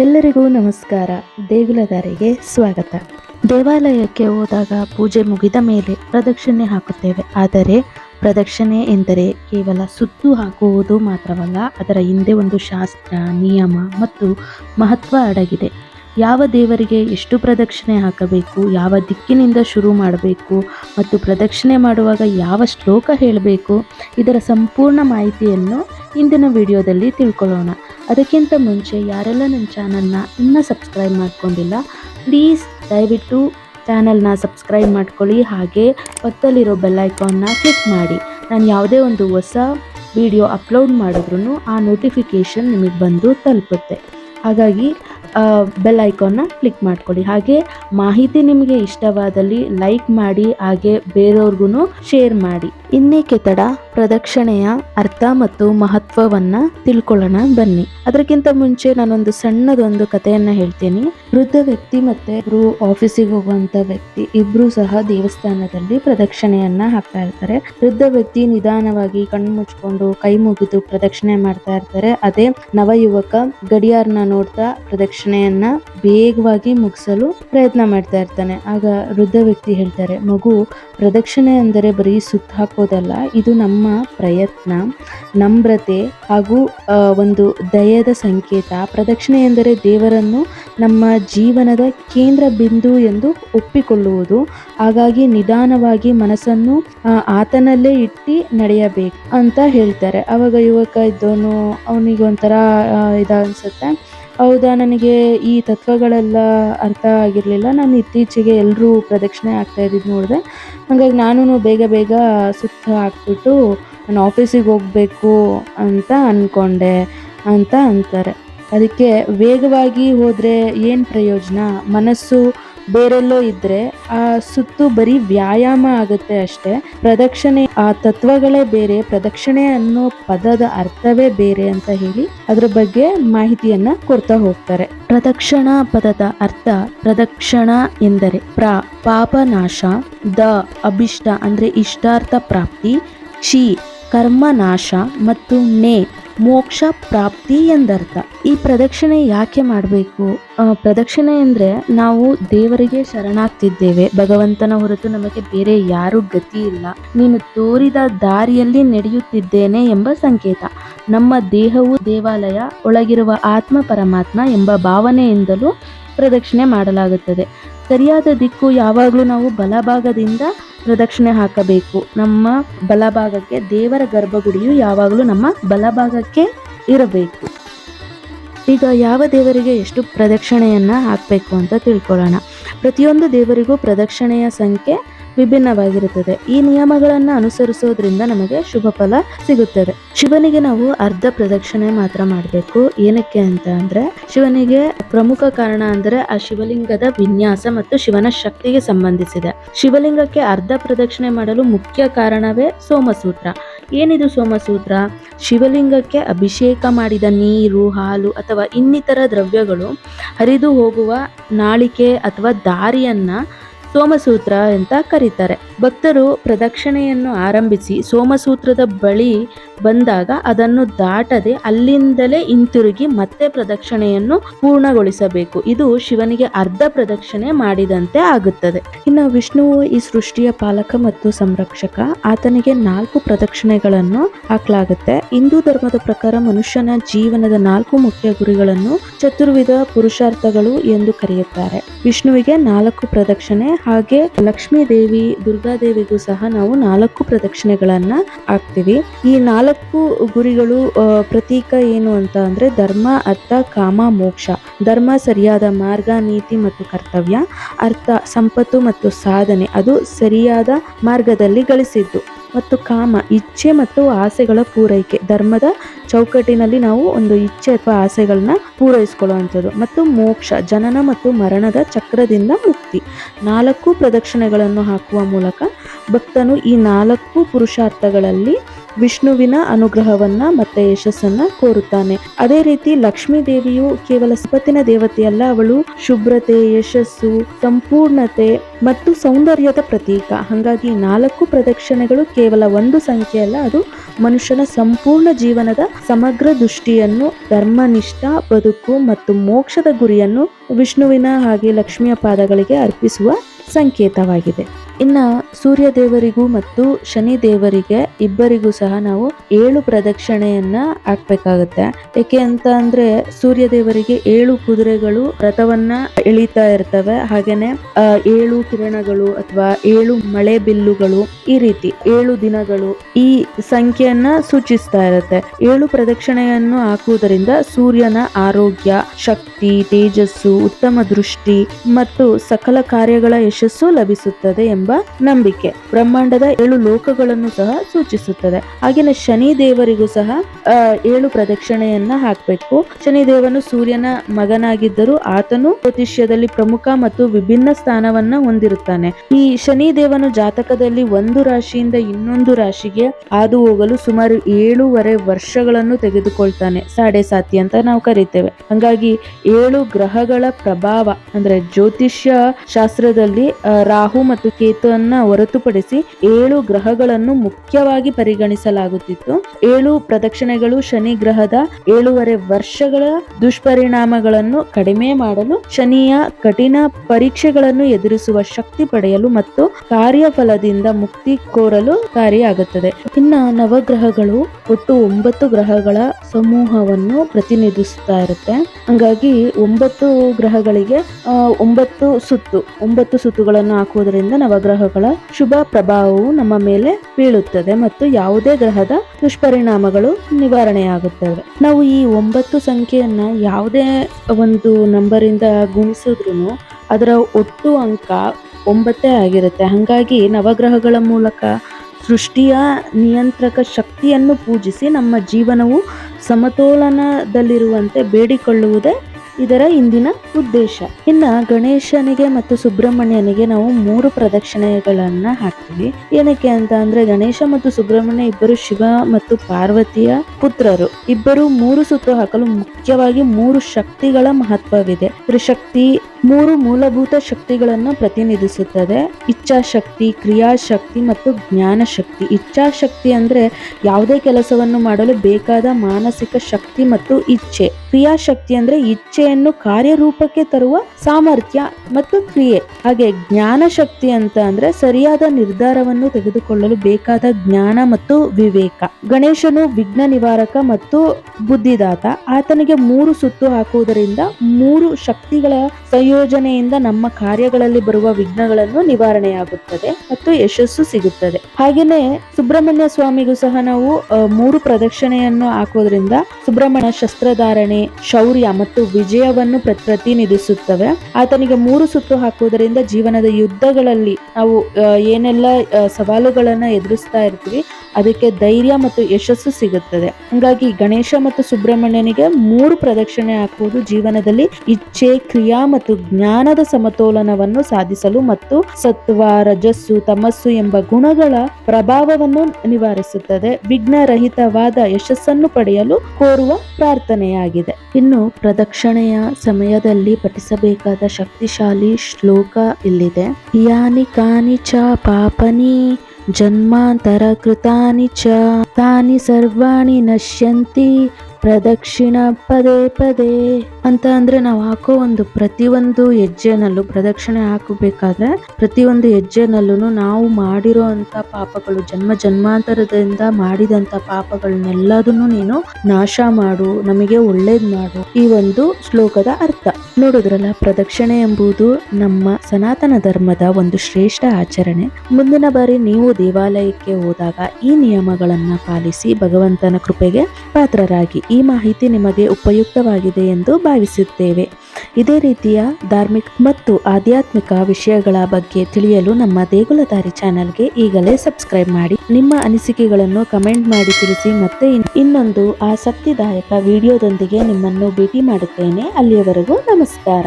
ಎಲ್ಲರಿಗೂ ನಮಸ್ಕಾರ. ದೇಗುಲದಾರಿಗೆ ಸ್ವಾಗತ. ದೇವಾಲಯಕ್ಕೆ ಹೋದಾಗ ಪೂಜೆ ಮುಗಿದ ಮೇಲೆ ಪ್ರದಕ್ಷಿಣೆ ಹಾಕುತ್ತೇವೆ. ಆದರೆ ಪ್ರದಕ್ಷಿಣೆ ಎಂದರೆ ಕೇವಲ ಸುತ್ತು ಹಾಕುವುದು ಮಾತ್ರವಲ್ಲ, ಅದರ ಹಿಂದೆ ಒಂದು ಶಾಸ್ತ್ರ, ನಿಯಮ ಮತ್ತು ಮಹತ್ವ ಅಡಗಿದೆ. ಯಾವ ದೇವರಿಗೆ ಎಷ್ಟು ಪ್ರದಕ್ಷಿಣೆ ಹಾಕಬೇಕು, ಯಾವ ದಿಕ್ಕಿನಿಂದ ಶುರು ಮಾಡಬೇಕು ಮತ್ತು ಪ್ರದಕ್ಷಿಣೆ ಮಾಡುವಾಗ ಯಾವ ಶ್ಲೋಕ ಹೇಳಬೇಕು, ಇದರ ಸಂಪೂರ್ಣ ಮಾಹಿತಿಯನ್ನು ಇಂದಿನ ವಿಡಿಯೋದಲ್ಲಿ ತಿಳ್ಕೊಳ್ಳೋಣ. ಅದಕ್ಕಿಂತ ಮುಂಚೆ ಯಾರೆಲ್ಲ ನನ್ನ ಚಾನಲ್ನ ಇನ್ನೂ ಸಬ್ಸ್ಕ್ರೈಬ್ ಮಾಡ್ಕೊಂಡಿಲ್ಲ, ಪ್ಲೀಸ್ ದಯವಿಟ್ಟು ಚಾನಲ್ನ ಸಬ್ಸ್ಕ್ರೈಬ್ ಮಾಡ್ಕೊಳ್ಳಿ ಹಾಗೆ ಪಕ್ಕದಲ್ಲಿರೋ ಬೆಲ್ಲೈಕಾನ್ನ ಕ್ಲಿಕ್ ಮಾಡಿ. ನಾನು ಯಾವುದೇ ಒಂದು ಹೊಸ ವಿಡಿಯೋ ಅಪ್ಲೋಡ್ ಮಾಡಿದ್ರೂ ಆ ನೋಟಿಫಿಕೇಷನ್ ನಿಮಗೆ ಬಂದು ತಲುಪುತ್ತೆ. ಹಾಗಾಗಿ ಬೆಲ್ ಐಕಾನ್ನ ಕ್ಲಿಕ್ ಮಾಡ್ಕೊಳ್ಳಿ. ಹಾಗೆ ಮಾಹಿತಿ ನಿಮಗೆ ಇಷ್ಟವಾದಲ್ಲಿ ಲೈಕ್ ಮಾಡಿ, ಹಾಗೆ ಬೇರೆಯವ್ರಿಗೂ ಶೇರ್ ಮಾಡಿ. ಇನ್ನೇಕೆ ತಡ? ಪ್ರದಕ್ಷಿಣೆಯ ಅರ್ಥ ಮತ್ತು ಮಹತ್ವವನ್ನ ತಿಳ್ಕೊಳ್ಳೋಣ, ಬನ್ನಿ. ಅದಕ್ಕಿಂತ ಮುಂಚೆ ನಾನೊಂದು ಸಣ್ಣದೊಂದು ಕಥೆಯನ್ನ ಹೇಳ್ತೀನಿ. ವೃದ್ಧ ವ್ಯಕ್ತಿ ಮತ್ತೆ ಇಬ್ರು ಆಫೀಸಿಗೆ ಹೋಗುವಂತ ವ್ಯಕ್ತಿ, ಇಬ್ರು ಸಹ ದೇವಸ್ಥಾನದಲ್ಲಿ ಪ್ರದಕ್ಷಿಣೆಯನ್ನ ಹಾಕ್ತಾ ಇರ್ತಾರೆ. ವೃದ್ಧ ವ್ಯಕ್ತಿ ನಿಧಾನವಾಗಿ ಕಣ್ಣು ಮುಚ್ಕೊಂಡು ಕೈ ಮುಗಿದು ಪ್ರದಕ್ಷಿಣೆ ಮಾಡ್ತಾ ಇರ್ತಾರೆ. ಅದೇ ನವಯುವಕ ಗಡಿಯಾರನ ನೋಡ್ತಾ ಪ್ರದಕ್ಷಿಣೆಯನ್ನ ವೇಗವಾಗಿ ಮುಗಿಸಲು ಪ್ರಯತ್ನ ಮಾಡ್ತಾ ಇರ್ತಾನೆ. ಆಗ ವೃದ್ಧ ವ್ಯಕ್ತಿ ಹೇಳ್ತಾರೆ, ಮಗು, ಪ್ರದಕ್ಷಿಣೆ ಅಂದರೆ ಬರೀ ಸುತ್ತ ಹಾಕೋದಲ್ಲ, ಇದು ನಮ್ಮ ಪ್ರಯತ್ನ, ನಮ್ರತೆ ಹಾಗೂ ಒಂದು ದಯದ ಸಂಕೇತ. ಪ್ರದಕ್ಷಿಣೆ ಎಂದರೆ ದೇವರನ್ನು ನಮ್ಮ ಜೀವನದ ಕೇಂದ್ರ ಬಿಂದು ಎಂದು ಒಪ್ಪಿಕೊಳ್ಳುವುದು. ಹಾಗಾಗಿ ನಿಧಾನವಾಗಿ ಮನಸ್ಸನ್ನು ಆತನಲ್ಲೇ ಇಟ್ಟು ನಡೆಯಬೇಕು ಅಂತ ಹೇಳ್ತಾರೆ. ಅವಾಗ ಯುವಕ ಇದ್ದವನು ಅವನಿಗೆ ಒಂಥರ ಅನ್ಸುತ್ತೆ ಹೌದಾ? ನನಗೆ ಈ ತತ್ವಗಳೆಲ್ಲ ಅರ್ಥ ಆಗಿರಲಿಲ್ಲ. ನಾನು ಇತ್ತೀಚೆಗೆ ಎಲ್ಲರೂ ಪ್ರದಕ್ಷಿಣೆ ಆಗ್ತಾ ಇದ್ದಿದ್ದು ನೋಡಿದೆ. ಹಾಗಾಗಿ ನಾನು ಬೇಗ ಬೇಗ ಸುತ್ತ ಹಾಕ್ಬಿಟ್ಟು ನಾನು ಆಫೀಸಿಗೆ ಹೋಗಬೇಕು ಅಂತ ಅಂದ್ಕೊಂಡೆ ಅಂತ ಅಂತಾರೆ. ಅದಕ್ಕೆ ವೇಗವಾಗಿ ಹೋದರೆ ಏನು ಪ್ರಯೋಜನ? ಮನಸ್ಸು ಬೇರೆಲ್ಲೋ ಇದ್ರೆ ಆ ಸುತ್ತು ಬರೀ ವ್ಯಾಯಾಮ ಆಗುತ್ತೆ ಅಷ್ಟೇ. ಪ್ರದಕ್ಷಿಣೆ, ಆ ತತ್ವಗಳೇ ಬೇರೆ, ಪ್ರದಕ್ಷಿಣೆ ಅನ್ನೋ ಪದದ ಅರ್ಥವೇ ಬೇರೆ ಅಂತ ಹೇಳಿ ಅದ್ರ ಬಗ್ಗೆ ಮಾಹಿತಿಯನ್ನ ಕೊಡ್ತಾ ಹೋಗ್ತಾರೆ. ಪ್ರದಕ್ಷಿಣಾ ಪದದ ಅರ್ಥ ಪ್ರದಕ್ಷಿಣ ಎಂದರೆ ಪ್ರ, ಪಾಪನಾಶ, ದ, ಅಭಿಷ್ಟ ಅಂದ್ರೆ ಇಷ್ಟಾರ್ಥ ಪ್ರಾಪ್ತಿ ಶಿ ಕರ್ಮನಾಶ ಮತ್ತು ನೇ, ಮೋಕ್ಷ ಪ್ರಾಪ್ತಿ ಎಂದರ್ಥ. ಈ ಪ್ರದಕ್ಷಿಣೆ ಯಾಕೆ ಮಾಡಬೇಕು? ಪ್ರದಕ್ಷಿಣೆ ಅಂದರೆ ನಾವು ದೇವರಿಗೆ ಶರಣಾಗ್ತಿದ್ದೇವೆ. ಭಗವಂತನ ಹೊರತು ನಮಗೆ ಬೇರೆ ಯಾರೂ ಗತಿ ಇಲ್ಲ. ನೀನು ತೋರಿದ ದಾರಿಯಲ್ಲಿ ನಡೆಯುತ್ತಿದ್ದೇನೆ ಎಂಬ ಸಂಕೇತ. ನಮ್ಮ ದೇಹವು ದೇವಾಲಯ, ಒಳಗಿರುವ ಆತ್ಮ ಪರಮಾತ್ಮ ಎಂಬ ಭಾವನೆಯಿಂದಲೂ ಪ್ರದಕ್ಷಿಣೆ ಮಾಡಲಾಗುತ್ತದೆ. ಸರಿಯಾದ ದಿಕ್ಕು ಯಾವಾಗಲೂ ನಾವು ಬಲಭಾಗದಿಂದ ಪ್ರದಕ್ಷಿಣೆ ಹಾಕಬೇಕು. ನಮ್ಮ ಬಲಭಾಗಕ್ಕೆ ದೇವರ ಗರ್ಭಗುಡಿಯು ಯಾವಾಗಲೂ ನಮ್ಮ ಬಲಭಾಗಕ್ಕೆ ಇರಬೇಕು. ಈಗ ಯಾವ ದೇವರಿಗೆ ಎಷ್ಟು ಪ್ರದಕ್ಷಿಣೆಯನ್ನು ಹಾಕಬೇಕು ಅಂತ ತಿಳ್ಕೊಳ್ಳೋಣ. ಪ್ರತಿಯೊಂದು ದೇವರಿಗೂ ಪ್ರದಕ್ಷಿಣೆಯ ಸಂಖ್ಯೆ ವಿಭಿನ್ನವಾಗಿರುತ್ತದೆ. ಈ ನಿಯಮಗಳನ್ನು ಅನುಸರಿಸೋದ್ರಿಂದ ನಮಗೆ ಶುಭ ಫಲ ಸಿಗುತ್ತದೆ. ಶಿವನಿಗೆ ನಾವು ಅರ್ಧ ಪ್ರದಕ್ಷಿಣೆ ಮಾತ್ರ ಮಾಡಬೇಕು. ಏನಕ್ಕೆ ಅಂತ ಅಂದ್ರೆ, ಶಿವನಿಗೆ ಪ್ರಮುಖ ಕಾರಣ ಅಂದ್ರೆ ಆ ಶಿವಲಿಂಗದ ವಿನ್ಯಾಸ ಮತ್ತು ಶಿವನ ಶಕ್ತಿಗೆ ಸಂಬಂಧಿಸಿದೆ. ಶಿವಲಿಂಗಕ್ಕೆ ಅರ್ಧ ಪ್ರದಕ್ಷಿಣೆ ಮಾಡಲು ಮುಖ್ಯ ಕಾರಣವೇ ಸೋಮಸೂತ್ರ. ಏನಿದು ಸೋಮಸೂತ್ರ? ಶಿವಲಿಂಗಕ್ಕೆ ಅಭಿಷೇಕ ಮಾಡಿದ ನೀರು, ಹಾಲು ಅಥವಾ ಇನ್ನಿತರ ದ್ರವ್ಯಗಳು ಹರಿದು ಹೋಗುವ ನಾಳಿಕೆ ಅಥವಾ ದಾರಿಯನ್ನ ಸೋಮಸೂತ್ರ ಅಂತ ಕರೀತಾರೆ. ಭಕ್ತರು ಪ್ರದಕ್ಷಿಣೆಯನ್ನು ಆರಂಭಿಸಿ ಸೋಮಸೂತ್ರದ ಬಳಿ ಬಂದಾಗ ಅದನ್ನು ದಾಟದೆ ಅಲ್ಲಿಂದಲೇ ಹಿಂತಿರುಗಿ ಮತ್ತೆ ಪ್ರದಕ್ಷಿಣೆಯನ್ನು ಪೂರ್ಣಗೊಳಿಸಬೇಕು. ಇದು ಶಿವನಿಗೆ ಅರ್ಧ ಪ್ರದಕ್ಷಿಣೆ ಮಾಡಿದಂತೆ ಆಗುತ್ತದೆ. ಇನ್ನು ವಿಷ್ಣುವು ಈ ಸೃಷ್ಟಿಯ ಪಾಲಕ ಮತ್ತು ಸಂರಕ್ಷಕ. ಆತನಿಗೆ ನಾಲ್ಕು ಪ್ರದಕ್ಷಿಣೆಗಳನ್ನು ಹಾಕಲಾಗುತ್ತೆ. ಹಿಂದೂ ಧರ್ಮದ ಪ್ರಕಾರ ಮನುಷ್ಯನ ಜೀವನದ ನಾಲ್ಕು ಮುಖ್ಯ ಗುರಿಗಳನ್ನು ಚತುರ್ವಿಧ ಪುರುಷಾರ್ಥಗಳು ಎಂದು ಕರೆಯುತ್ತಾರೆ. ವಿಷ್ಣುವಿಗೆ ನಾಲ್ಕು ಪ್ರದಕ್ಷಿಣೆ ಹಾಗೆ ಲಕ್ಷ್ಮೀ ದೇವಿ ದುರ್ಗಾದೇವಿಗೂ ಸಹ ನಾವು ನಾಲ್ಕು ಪ್ರದಕ್ಷಿಣೆಗಳನ್ನ ಹಾಕ್ತಿವಿ. ಈ ನಾಲ್ಕು ಗುರಿಗಳು ಪ್ರತೀಕ ಏನು ಅಂತ ಅಂದ್ರೆ ಧರ್ಮ, ಅರ್ಥ, ಕಾಮ, ಮೋಕ್ಷ. ಧರ್ಮ ಸರಿಯಾದ ಮಾರ್ಗ, ನೀತಿ ಮತ್ತು ಕರ್ತವ್ಯ. ಅರ್ಥ, ಸಂಪತ್ತು ಮತ್ತು ಸಾಧನೆ, ಅದು ಸರಿಯಾದ ಮಾರ್ಗದಲ್ಲಿ ಗಳಿಸಿದ್ದು. ಮತ್ತು ಕಾಮ, ಇಚ್ಛೆ ಮತ್ತು ಆಸೆಗಳ ಪೂರೈಕೆ. ಧರ್ಮದ ಚೌಕಟ್ಟಿನಲ್ಲಿ ನಾವು ಒಂದು ಇಚ್ಛೆ ಅಥವಾ ಆಸೆಗಳನ್ನ ಪೂರೈಸಿಕೊಳ್ಳುವಂಥದ್ದು. ಮತ್ತು ಮೋಕ್ಷ, ಜನನ ಮತ್ತು ಮರಣದ ಚಕ್ರದಿಂದ ಮುಕ್ತಿ. ನಾಲ್ಕು ಪ್ರದಕ್ಷಿಣೆಗಳನ್ನು ಹಾಕುವ ಮೂಲಕ ಭಕ್ತನು ಈ ನಾಲ್ಕು ಪುರುಷಾರ್ಥಗಳಲ್ಲಿ ವಿಷ್ಣುವಿನ ಅನುಗ್ರಹವನ್ನ ಮತ್ತೆ ಯಶಸ್ಸನ್ನ ಕೋರುತ್ತಾನೆ. ಅದೇ ರೀತಿ ಲಕ್ಷ್ಮೀ ದೇವಿಯು ಕೇವಲ ಸಂಪತ್ತಿನ ದೇವತೆಯಲ್ಲ, ಅವಳು ಶುಭ್ರತೆ, ಯಶಸ್ಸು, ಸಂಪೂರ್ಣತೆ ಮತ್ತು ಸೌಂದರ್ಯದ ಪ್ರತೀಕ. ಹಾಗಾಗಿ ನಾಲ್ಕು ಪ್ರದಕ್ಷಿಣೆಗಳು ಕೇವಲ ಒಂದು ಸಂಖ್ಯೆ ಅಲ್ಲ, ಅದು ಮನುಷ್ಯನ ಸಂಪೂರ್ಣ ಜೀವನದ ಸಮಗ್ರ ದೃಷ್ಟಿಯನ್ನು, ಧರ್ಮನಿಷ್ಠ, ಬದುಕು ಮತ್ತು ಮೋಕ್ಷದ ಗುರಿಯನ್ನು ವಿಷ್ಣುವಿನ ಹಾಗೆ ಲಕ್ಷ್ಮಿಯ ಪಾದಗಳಿಗೆ ಅರ್ಪಿಸುವ ಸಂಕೇತವಾಗಿದೆ. ಇನ್ನ ಸೂರ್ಯ ದೇವರಿಗೂ ಮತ್ತು ಶನಿ ದೇವರಿಗೆ ಇಬ್ಬರಿಗೂ ಸಹ ನಾವು ಏಳು ಪ್ರದಕ್ಷಿಣೆಯನ್ನ ಹಾಕ್ಬೇಕಾಗತ್ತೆ. ಯಾಕೆ ಅಂತ ಅಂದ್ರೆ ಸೂರ್ಯ ದೇವರಿಗೆ ಏಳು ಕುದುರೆಗಳು ರಥವನ್ನ ಎಳಿತಾ ಇರ್ತವೆ. ಹಾಗೇನೆ ಏಳು ಕಿರಣಗಳು ಅಥವಾ ಏಳು ಮಳೆ ಬಿಲ್ಲುಗಳು ಈ ರೀತಿ ಏಳು ದಿನಗಳು ಈ ಸಂಖ್ಯೆಯನ್ನ ಸೂಚಿಸ್ತಾ ಇರುತ್ತೆ. ಏಳು ಪ್ರದಕ್ಷಿಣೆಯನ್ನು ಹಾಕುವುದರಿಂದ ಸೂರ್ಯನ ಆರೋಗ್ಯ, ಶಕ್ತಿ, ತೇಜಸ್ಸು, ಉತ್ತಮ ದೃಷ್ಟಿ ಮತ್ತು ಸಕಲ ಕಾರ್ಯಗಳ ಯಶಸ್ಸು ಲಭಿಸುತ್ತದೆ ಎಂಬ ನಂಬಿಕೆ. ಬ್ರಹ್ಮಾಂಡದ ಏಳು ಲೋಕಗಳನ್ನು ಸಹ ಸೂಚಿಸುತ್ತದೆ. ಹಾಗೇನೆ ಶನಿ ದೇವರಿಗೂ ಸಹ ಏಳು ಪ್ರದಕ್ಷಿಣೆಯನ್ನ ಹಾಕಬೇಕು. ಶನಿ ದೇವನು ಸೂರ್ಯನ ಮಗನಾಗಿದ್ದರೂ ಆತನು ಜ್ಯೋತಿಷ್ಯದಲ್ಲಿ ಪ್ರಮುಖ ಮತ್ತು ವಿಭಿನ್ನ ಸ್ಥಾನವನ್ನ ಹೊಂದಿರುತ್ತಾನೆ. ಈ ಶನಿ ದೇವನು ಜಾತಕದಲ್ಲಿ ಒಂದು ರಾಶಿಯಿಂದ ಇನ್ನೊಂದು ರಾಶಿಗೆ ಹಾದು ಹೋಗಲು ಸುಮಾರು ಏಳೂವರೆ ವರ್ಷಗಳನ್ನು ತೆಗೆದುಕೊಳ್ತಾನೆ. ಸಾಡೆ ಸಾತಿ ಅಂತ ನಾವು ಕರಿತೇವೆ. ಹಂಗಾಗಿ ಏಳು ಗ್ರಹಗಳ ಪ್ರಭಾವ, ಅಂದ್ರೆ ಜ್ಯೋತಿಷ್ಯ ಶಾಸ್ತ್ರದಲ್ಲಿ ರಾಹು ಮತ್ತು ಕೇತುವನ್ನ ಹೊರತುಪಡಿಸಿ ಏಳು ಗ್ರಹಗಳನ್ನು ಮುಖ್ಯವಾಗಿ ಪರಿಗಣಿಸಲಾಗುತ್ತಿತ್ತು. ಏಳು ಪ್ರದಕ್ಷಿಣೆಗಳು ಶನಿ ಗ್ರಹದ ಏಳುವರೆ ವರ್ಷಗಳ ದುಷ್ಪರಿಣಾಮಗಳನ್ನು ಕಡಿಮೆ ಮಾಡಲು, ಶನಿಯ ಕಠಿಣ ಪರೀಕ್ಷೆಗಳನ್ನು ಎದುರಿಸುವ ಶಕ್ತಿ ಪಡೆಯಲು ಮತ್ತು ಕಾರ್ಯಫಲದಿಂದ ಮುಕ್ತಿ ಕೋರಲು ಕಾರ್ಯಾಗುತ್ತದೆ ಇನ್ನ ನವಗ್ರಹಗಳು ಒಟ್ಟು ಒಂಬತ್ತು ಗ್ರಹಗಳ ಸಮೂಹವನ್ನು ಪ್ರತಿನಿಧಿಸುತ್ತಾ ಇರುತ್ತೆ. ಹಂಗಾಗಿ ಒಂಬತ್ತು ಗ್ರಹಗಳಿಗೆ ಒಂಬತ್ತು ಸುತ್ತು, ಒಂಬತ್ತು ಸುತ್ತುಗಳನ್ನು ಹಾಕುವುದರಿಂದ ನವಗ್ರಹಗಳ ಶುಭ ಪ್ರಭಾವವು ನಮ್ಮ ಮೇಲೆ ಬೀಳುತ್ತದೆ ಮತ್ತು ಯಾವುದೇ ಗ್ರಹದ ದುಷ್ಪರಿಣಾಮಗಳು ನಿವಾರಣೆಯಾಗುತ್ತವೆ. ನಾವು ಈ ಒಂಬತ್ತು ಸಂಖ್ಯೆಯನ್ನ ಯಾವುದೇ ಒಂದು ನಂಬರಿಂದ ಗುಣಿಸಿದ್ರು ಅದರ ಒಟ್ಟು ಅಂಕ ಒಂಬತ್ತೇ ಆಗಿರುತ್ತೆ. ಹಾಗಾಗಿ ನವಗ್ರಹಗಳ ಮೂಲಕ ಸೃಷ್ಟಿಯ ನಿಯಂತ್ರಕ ಶಕ್ತಿಯನ್ನು ಪೂಜಿಸಿ ನಮ್ಮ ಜೀವನವು ಸಮತೋಲನದಲ್ಲಿರುವಂತೆ ಬೇಡಿಕೊಳ್ಳುವುದೇ ಇದರ ಇಂದಿನ ಉದ್ದೇಶ. ಇನ್ನ ಗಣೇಶನಿಗೆ ಮತ್ತು ಸುಬ್ರಹ್ಮಣ್ಯನಿಗೆ ನಾವು ಮೂರು ಪ್ರದಕ್ಷಿಣೆಗಳನ್ನ ಹಾಕ್ತೀವಿ. ಏನಕ್ಕೆ ಅಂತ ಅಂದ್ರೆ ಗಣೇಶ ಮತ್ತು ಸುಬ್ರಹ್ಮಣ್ಯ ಇಬ್ಬರು ಶಿವ ಮತ್ತು ಪಾರ್ವತಿಯ ಪುತ್ರರು. ಇಬ್ಬರು ಮೂರು ಸುತ್ತು ಹಾಕಲು ಮುಖ್ಯವಾಗಿ ಮೂರು ಶಕ್ತಿಗಳ ಮಹತ್ವವಿದೆ. ತ್ರಿಶಕ್ತಿ ಮೂರು ಮೂಲಭೂತ ಶಕ್ತಿಗಳನ್ನು ಪ್ರತಿನಿಧಿಸುತ್ತದೆ. ಇಚ್ಛಾಶಕ್ತಿ, ಕ್ರಿಯಾಶಕ್ತಿ ಮತ್ತು ಜ್ಞಾನ ಶಕ್ತಿ ಇಚ್ಛಾಶಕ್ತಿ ಅಂದ್ರೆ ಯಾವುದೇ ಕೆಲಸವನ್ನು ಮಾಡಲು ಬೇಕಾದ ಮಾನಸಿಕ ಶಕ್ತಿ ಮತ್ತು ಇಚ್ಛೆ. ಕ್ರಿಯಾಶಕ್ತಿ ಅಂದ್ರೆ ಇಚ್ಛೆಯನ್ನು ಕಾರ್ಯರೂಪಕ್ಕೆ ತರುವ ಸಾಮರ್ಥ್ಯ ಮತ್ತು ಕ್ರಿಯೆ, ಹಾಗೆ ಜ್ಞಾನ ಶಕ್ತಿ ಅಂತ ಅಂದ್ರೆ ಸರಿಯಾದ ನಿರ್ಧಾರವನ್ನು ತೆಗೆದುಕೊಳ್ಳಲು ಬೇಕಾದ ಜ್ಞಾನ ಮತ್ತು ವಿವೇಕ. ಗಣೇಶನು ವಿಘ್ನ ನಿವಾರಕ ಮತ್ತು ಬುದ್ಧಿದಾತ. ಆತನಿಗೆ ಮೂರು ಸುತ್ತು ಹಾಕುವುದರಿಂದ ಮೂರು ಶಕ್ತಿಗಳ ಸಂಯೋಜನೆಯಿಂದ ನಮ್ಮ ಕಾರ್ಯಗಳಲ್ಲಿ ಬರುವ ವಿಘ್ನಗಳನ್ನು ನಿವಾರಣೆಯಾಗುತ್ತದೆ ಮತ್ತು ಯಶಸ್ಸು ಸಿಗುತ್ತದೆ. ಹಾಗೇನೆ ಸುಬ್ರಹ್ಮಣ್ಯ ಸ್ವಾಮಿಗೂ ಸಹ ನಾವು ಮೂರು ಪ್ರದಕ್ಷಿಣೆಯನ್ನು ಹಾಕೋದ್ರಿಂದ ಸುಬ್ರಹ್ಮಣ್ಯ ಶಸ್ತ್ರಧಾರಣೆ, ಶೌರ್ಯ ಮತ್ತು ವಿಜಯವನ್ನು ಪ್ರ- ಪ್ರತಿನಿಧಿಸುತ್ತವೆ. ಆತನಿಗೆ ಮೂರು ಸುತ್ತು ಹಾಕುವುದರಿಂದ ಜೀವನದ ಯುದ್ಧಗಳಲ್ಲಿ ನಾವು ಏನೆಲ್ಲ ಸವಾಲುಗಳನ್ನ ಎದುರಿಸ್ತಾ ಇರ್ತೀವಿ ಅದಕ್ಕೆ ಧೈರ್ಯ ಮತ್ತು ಯಶಸ್ಸು ಸಿಗುತ್ತದೆ. ಹಂಗಾಗಿ ಗಣೇಶ ಮತ್ತು ಸುಬ್ರಹ್ಮಣ್ಯನಿಗೆ ಮೂರು ಪ್ರದಕ್ಷಿಣೆ ಹಾಕುವುದು ಜೀವನದಲ್ಲಿ ಇಚ್ಛೆ, ಕ್ರಿಯಾ ಮತ್ತು ಜ್ಞಾನದ ಸಮತೋಲನವನ್ನು ಸಾಧಿಸಲು ಮತ್ತು ಸತ್ವ ರಜಸ್ಸು, ತಮಸ್ಸು ಎಂಬ ಗುಣಗಳ ಪ್ರಭಾವವನ್ನು ನಿವಾರಿಸುತ್ತದೆ. ವಿಘ್ನರಹಿತವಾದ ಯಶಸ್ಸನ್ನು ಪಡೆಯಲು ಕೋರುವ ಪ್ರಾರ್ಥನೆಯಾಗಿದೆ. ಇನ್ನು ಪ್ರದಕ್ಷಿಣೆಯ ಸಮಯದಲ್ಲಿ ಪಠಿಸಬೇಕಾದ ಶಕ್ತಿಶಾಲಿ ಶ್ಲೋಕ ಇಲ್ಲಿದೆ. ಯಾನಿ ಕಾನಿ ಚ ಪಾಪನಿ जन्मान्तरकृतानि च तानि सर्वाणि नश्यन्ति। ಪ್ರದಕ್ಷಿಣ ಪದೇ ಪದೇ ಅಂತ ಅಂದ್ರೆ ನಾವು ಹಾಕೋ ಒಂದು ಪ್ರತಿಯೊಂದು ಹೆಜ್ಜೆನಲ್ಲೂ ಪ್ರದಕ್ಷಿಣೆ ಹಾಕಬೇಕಾದ್ರೆ ಪ್ರತಿಯೊಂದು ಹೆಜ್ಜೆನಲ್ಲೂ ನಾವು ಮಾಡಿರೋ ಅಂತ ಪಾಪಗಳು, ಜನ್ಮ ಜನ್ಮಾಂತರದಿಂದ ಮಾಡಿದಂತ ಪಾಪಗಳನ್ನೆಲ್ಲದನ್ನು ನೀನು ನಾಶ ಮಾಡು, ನಮಗೆ ಒಳ್ಳೇದ್ ಮಾಡು ಈ ಒಂದು ಶ್ಲೋಕದ ಅರ್ಥ. ನೋಡಿದ್ರಲ್ಲ, ಪ್ರದಕ್ಷಿಣೆ ಎಂಬುದು ನಮ್ಮ ಸನಾತನ ಧರ್ಮದ ಒಂದು ಶ್ರೇಷ್ಠ ಆಚರಣೆ. ಮುಂದಿನ ಬಾರಿ ನೀವು ದೇವಾಲಯಕ್ಕೆ ಹೋದಾಗ ಈ ನಿಯಮಗಳನ್ನ ಪಾಲಿಸಿ ಭಗವಂತನ ಕೃಪೆಗೆ ಪಾತ್ರರಾಗಿ. ಈ ಮಾಹಿತಿ ನಿಮಗೆ ಉಪಯುಕ್ತವಾಗಿದೆ ಎಂದು ಭಾವಿಸುತ್ತೇವೆ. ಇದೇ ರೀತಿಯ ಧಾರ್ಮಿಕ ಮತ್ತು ಆಧ್ಯಾತ್ಮಿಕ ವಿಷಯಗಳ ಬಗ್ಗೆ ತಿಳಿಯಲು ನಮ್ಮ ದೇಗುಲದಾರಿ ಚಾನೆಲ್ಗೆ ಈಗಲೇ ಸಬ್ಸ್ಕ್ರೈಬ್ ಮಾಡಿ. ನಿಮ್ಮ ಅನಿಸಿಕೆಗಳನ್ನು ಕಮೆಂಟ್ ಮಾಡಿ ತಿಳಿಸಿ ಮತ್ತೆ ಇನ್ನೊಂದು ಆಸಕ್ತಿದಾಯಕ ವಿಡಿಯೋದೊಂದಿಗೆ ನಿಮ್ಮನ್ನು ಭೇಟಿ ಮಾಡುತ್ತೇನೆ. ಅಲ್ಲಿಯವರೆಗೂ ನಮಸ್ಕಾರ.